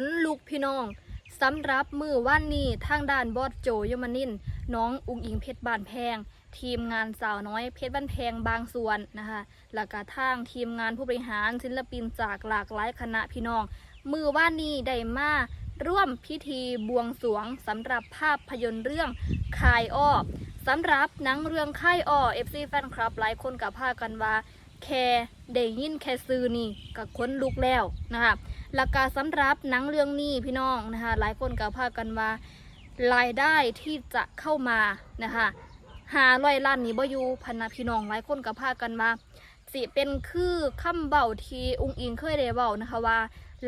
นลุกพี่น้องสำหรับมือว่านนี้ทางด้านบอสโจยมานิน น้องอุงอิงเพชรบานแพง ทีมงานสาวน้อยเพชรบ้านแพงบางส่วนนะคะแล้วก็ทางทีมงานผู้บริหารศิลปินจากหลากหลายคณะพี่น้อง มือว่านนี้ได้มาร่วมพิธีบวงสรวงสำหรับภาพยนตร์เรื่องคายอ้อสำหรับหนังเรื่องค่ายอ้อ FC แฟนคลับหลายคนกับพากันว่า แค่ได้ยินแค่ซื้อนี่ก็ค้นลุกแล้วนะคะแล้วก็สำหรับหนังเรื่องนี้พี่น้องนะคะหลายคนก็พากันว่ารายได้ที่จะเข้ามานะคะหาร้อยล้านนี้บ่อยู่พันนะพี่น้องหลายคนก็พากันมาสิเป็นคือคำเบาที่องค์อิงเคยได้เบานะคะว่า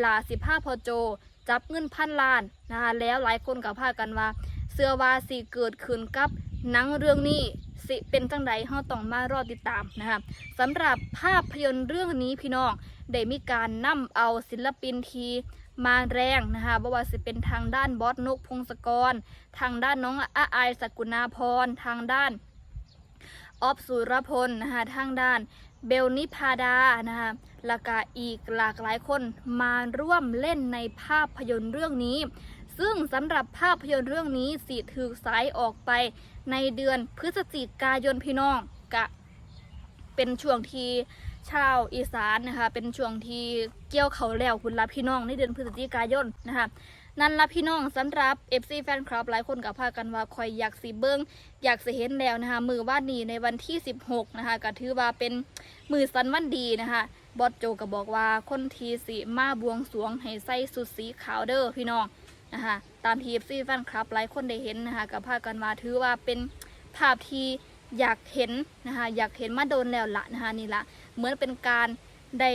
ลาสิผ้าพอโจ จับเงินพันล้านนะคะแล้วหลายคนก็พากันว่า เสื้อว่าสิเกิดขึ้นกับหนังเรื่องนี้ สิเป็นจังใดเฮาต้องมารอติดตามนะคะสำหรับภาพยนตร์เรื่องนี้พี่น้องได้มีการนำเอาศิลปินทีมาแรงนะคะบ่ว่าจะเป็นทางด้านบอสนกพงศกร ทางด้านน้องอาอสกุณาพร ทางด้านออฟสุรพลนะคะทางด้านเบลนิพาดานะคะแล้วก็อีกหลากหลายคนมาร่วมเล่นในภาพยนตร์เรื่องนี้ ซึ่งสำหรับภาพยนตร์เรื่องนี้สิถือสายออกไปในเดือนพฤศจิกายนพี่น้องกะเป็นช่วงที่ชาวอีสานนะคะ เป็นช่วงที่เกี่ยวเขาแล้วคุณละพี่น้องในเดือนพฤศจิกายนนะคะนั่นละพี่น้องสำหรับ FC แฟนคลับหลายคนกับพากันว่าคอยอยากสีเบิงอยากสิเห็นแล้วนะคะ มือวานีในวันที่ 16 นะคะก็ถือว่าเป็นมือสันวันดีนะคะบอสโจก็บอกว่าคนทีสีมาบวงสวงให้ใส่สุดสีขาวเด้อพี่น้อง นะคะตามที่ FC แฟนคลับหลายคนได้เห็นนะคะกับพากันมาถือว่าเป็นภาพที่อยากเห็นนะคะอยากเห็นมาโดนแล้วละนะคะนี่ละเหมือนเป็นการได้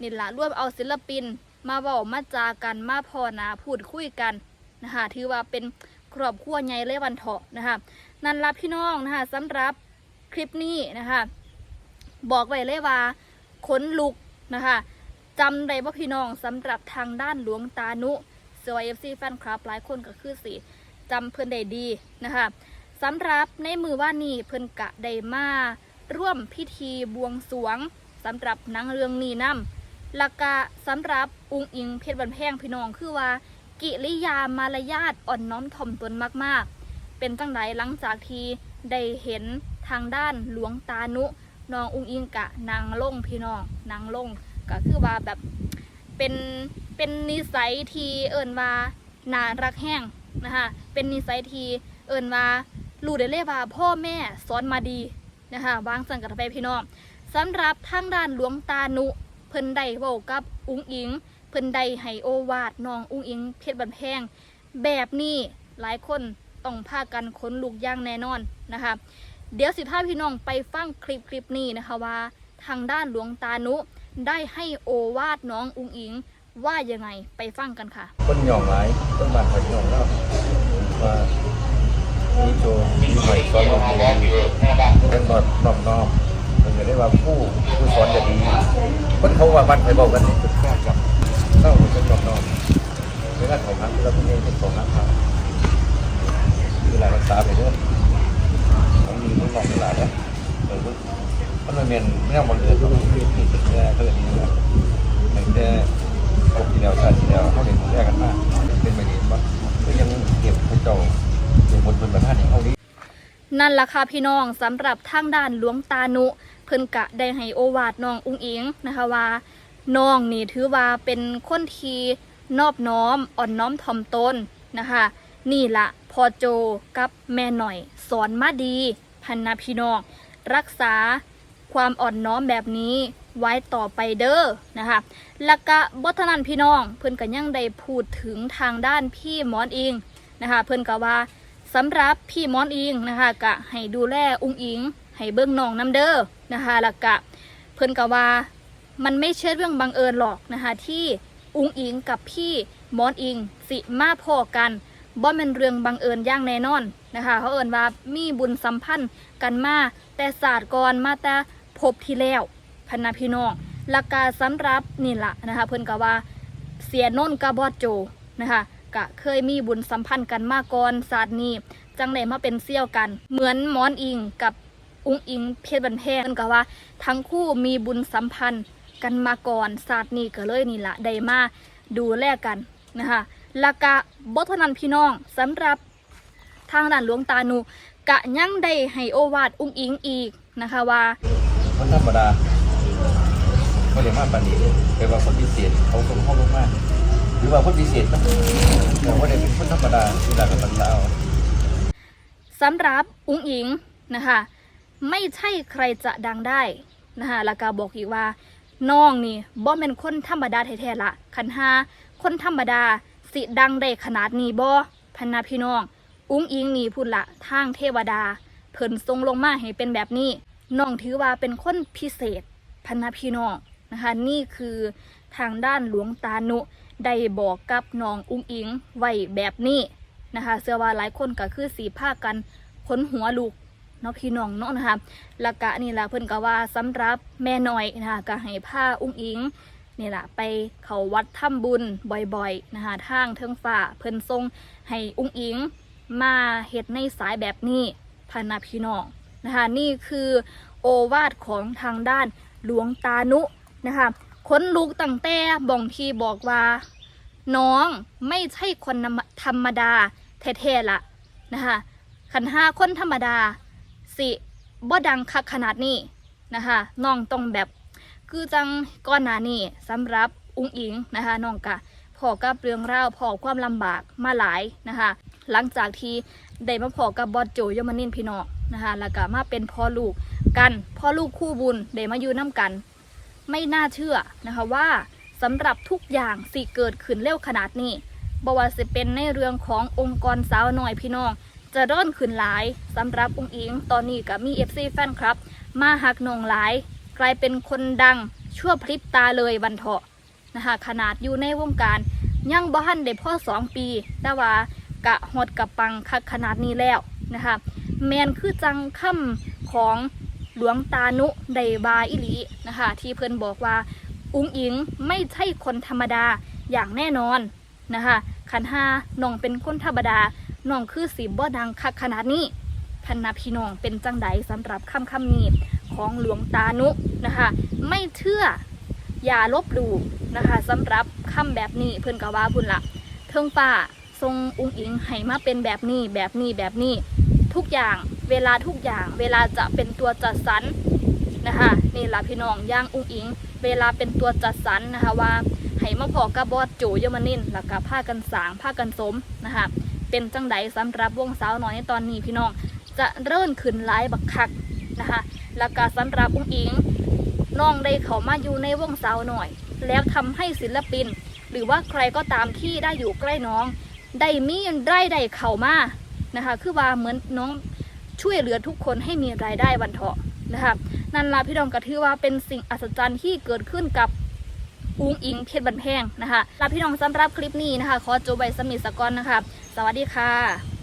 นี่ละร่วมเอาศิลปิน มาเว้ามาจากันมาพอนาพูดคุยกันนะคะถือว่าเป็นครอบครัวใหญ่เลยวันเถาะนะคะนั่นละพี่น้องนะคะสำหรับคลิปนี้นะคะบอกไว้เลยว่าขนลุกนะคะจำได้ว่าพี่น้องสำหรับทางด้านหลวงตานุ สวายเอฟซีแฟนคลับหลายคนก็คือสิจำเพื่อนได้ดีนะคะสำหรับในมือว่านี่เพิ่อนกะได้มาร่วมพิธีบวงสรวงสำหรับหนังเรื่องนี้นำแล้วก็สำหรับอุงอิงเพชรบันแพงพี่น้องคือว่า กิริยามารยาทอ่อนน้อมถ่อมตนมากๆ เป็นจังไดหลังจากที่ได้เห็นทางด้านหลวงตานุน้องอุงอิงกะนางลงพี่น้องนางลงก็คือว่าแบบเป็น เป็นนิสัยที่เอิ่นว่าน่ารักแห้งนะคะเป็นนิสัยที่เอิ่นว่ารู้ได้เลยว่าพ่อแม่สอนมาดีนะคะวางสังกัดไปพี่น้องสำหรับทางด้านหลวงตานุเพิ่นได้เว้ากับอุ้งอิง เพิ่นได้ให้โอวาดน้องอุ้งอิง เพชรบันแพงแบบนี้หลายคนต้องพากันขนลุกย่างแน่นอนนะคะเดี๋ยวสิพาพี่น้องไปฟังคลิปคลิปนี้นะคะว่า ทางด้านหลวงตานุได้ให้โอวาดน้องอุ้งอิง ว่ายังไงไปฟังกันค่ะ คนหย่องหลายต้นบานข่อยหย่องแล้วว่ามีโจมีหอยซ้อนลงมาเป็นนอดนอมนอมมันก็ได้ว่าผู้ผู้สอนจะดีคนเขาว่าบ้านไผ่บอกกันนี่เป็นแค่กับเต้าเป็นนอมนอมเวลาเขาพักเราเป็นเองเป็นสองนักครับเวลารักษาไปเรื่อยผมมีคนหลอกเวลาเนี่ยเออมันไม่เมียนไม่เอาหมดเลยก็ต้องเรียนที่เป็นแค่เท่านี้นะแต่ ปกติแล้วชาติที่แล้วเขาเห็นแยกกันมากเป็นไปดีมั้งก็ยังเก็บพระเจ้าอยู่บนบนประธานอย่างเขานี้นั่นล่ะค่ะพี่น้องสำหรับทางด้านหลวงตานุ เพิ่นกะได้ให้โอวาดน้องอุ้งอิงนะคะว่าน้องนี่ถือว่าเป็นคนทีนอบน้อมอ่อนน้อมถ่อมตนนะคะนี่ละพอโจกับแม่หน่อย สอนมาดี พันนาพี่น้อง รักษา ความอ่อนน้อมแบบนี้ไว้ต่อไปเด้อนะคะแล้วก็บทนันพี่น้อง เพิ่อนก็ยังได้พูดถึงทางด้านพี่มอนอิงนะคะเพิ่อนก็ว่าสำหรับพี่มอนอิงนะคะกะให้ดูแลอุ้งอิง ให้เบิ้งน้องน้ำเด้อนะคะแล้วกะเพิ่อนกะว่ามันไม่ใช่เรื่องบังเอิญหรอกนะคะที่อุ้งอิงกับพี่มอนอิงสิมาพอกันบ่เป็นเรื่องบังเอิญอย่างแน่นอนนะคะเขาเอิญว่ามีบุญสัมพันธ์กันมาแต่ศาสตร์ก่อนมาแต่ พบที่แล้วพันนาพี่น้องละกาสำหรับนี่ละนะคะเพิ่นกะว่าเสียโนนกับบอดโจนะคะกะเคยมีบุญสัมพันธ์กันมาก่อนศาสตร์นี้ จังได้มาเป็นเซี่ยวกัน เหมือนหมอนอิงกับอุ้งอิงเพชรบันแพงกันกะว่า ทั้งคู่มีบุญสัมพันธ์กันมาก่อนศาสตร์นี้ก็เลยนี่ละได้มาดูแลกันนะคะล้วก็บ่เท่านั้นพี่น้องสำหรับทางด้านหลวงตาหนูกะยังได้ให้โอวาดอุ้งอิงอีกนะคะว่า คนธรรมดาไม่ได้มาปานนี้แต่ว่าคนพิเศษเขาส่งห้องมากหรือว่าคนพิเศษมันแต่ว่าได้เป็นคนธรรมดาที่หลักกันแล้วสำหรับอุ้งอิงนะคะไม่ใช่ใครจะดังได้นะคะแล้วก็บอกอีกว่าน้องนี่บ่เป็นคนธรรมดาแท้ๆละคันห้าคนธรรมดาสิดังได้ขนาดนี้บ่พันนาพี่น้อง อุ้งอิงนี่พูดละทางเทวดา เพิ่นทรงลงมาให้เป็นแบบนี้ น้องถือว่าเป็นคนพิเศษพันาพี่น้องนะคะ นี่คือทางด้านหลวงตานุได้บอกกับน้องอุ้งอิงไว้แบบนี้นะคะเชื่อว่าหลายคนก็คือสีผ้ากันขนหัวลูกเนาะพี่น้องเนาะนะคะล้วก็นี่แหละเพิ่นก็ว่าสำหรับแม่น้อยนะคะก็ให้ผ้าอุ้งอิงนี่แหละไปเขาวัดถ้ำบุญบ่อยๆนะคะทางเทิงฝ่าเพิ่นทรงให้อุ้งอิงมาเฮ็ดในสายแบบนี้พันนาพี่น้อง นะคะนี่คือโอวาทของทางด้านหลวงตานุนะคะคนลูกตั้งแต่บ่องทีบอกว่า น้องไม่ใช่คนธรรมดาแท้ๆละนะคะขันห้าคนธรรมดาสิบ่ดังคักขนาดนี้นะคะน้องต้องแบบคือจังก้อนหนานี่สำหรับอุ้งอิงนะคะน้องกะพอกับเรื่องราวพอความลำบากมาหลายนะคะหลังจากที่ ได้มาพอกับบอสโจยมานินพี่น้องนะคะแล้วก็มาเป็นพ่อลูกกันพ่อลูกคู่บุญได้มาอยู่น้ำกัน ไม่น่าเชื่อนะคะว่าสำหรับทุกอย่างสิเกิดขึ้นเร็วขนาดนี้บว่าจะเป็นในเรื่องขององค์กรสาวหน่อยพี่น้องจะร่อนขึ้นหลายสำหรับองค์อิงตอนนี้ก็มี FC แฟนครับ มาหักนองหลาย กลายเป็นคนดังชั่วพริบตาเลยวันเถาะนะคะขนาดอยู่ในวงการ ยังบ้านได้พ่อสองปี แต่ว่า กะหดกับปังคักขนาดนี้แล้วนะคะแมนคือจังค่ำของหลวงตานุไดบาอิลีนะคะที่เพิ่นบอกว่าอุ้งอิงไม่ใช่คนธรรมดาอย่างแน่นอนนะคะขันห้าน้องเป็นคนธรรมดาน้องคือสีบ่ดังคักขนาดนี้พันนาพี่น้องเป็นจังใดสำหรับคำคำนี้ของหลวงตานุนะคะไม่เชื่ออย่าลบหลู่นะคะสำหรับคำแบบนี้เพิ่นก็ว่าพุ่นละเทิงฟ้า ทรงอุ้งอิงให้มาเป็นแบบนี้แบบนี้แบบนี้ทุกอย่างเวลาทุกอย่าง เวลาจะเป็นตัวจัดสรรนะคะนี่ละพี่น้องย่างอุ้งอิง เวลาเป็นตัวจัดสรรนะคะว่าให้มาพอกับบอสโจยมานินแล้วก็ผ้ากันสางผ้ากันสมนะคะเป็นจังไดสำหรับวงสาวน้อยในตอนนี้พี่น้องจะเริ่นขึ้นหลายบักคักนะคะแล้วก็สำหรับอุ้งอิงน้องได้เขามาอยู่ในวงสาวหน่อย แล้วทำให้ศิลปิน หรือว่าใครก็ตามที่ได้อยู่ใกล้น้อง ได้มีรายได้เข้ามานะคะ คือว่าเหมือนน้องช่วยเหลือทุกคนให้มีรายได้วันเถาะนะคะนั่นละพี่ดองก็ถือว่าเป็นสิ่งอัศจรรย์ที่เกิดขึ้นกับอุ้งอิงเพชรบันแพงนะคะลาพี่น้องสำหรับคลิปนี้นะคะ ขอจบใบสมิสกอนนะคะ สวัสดีค่ะ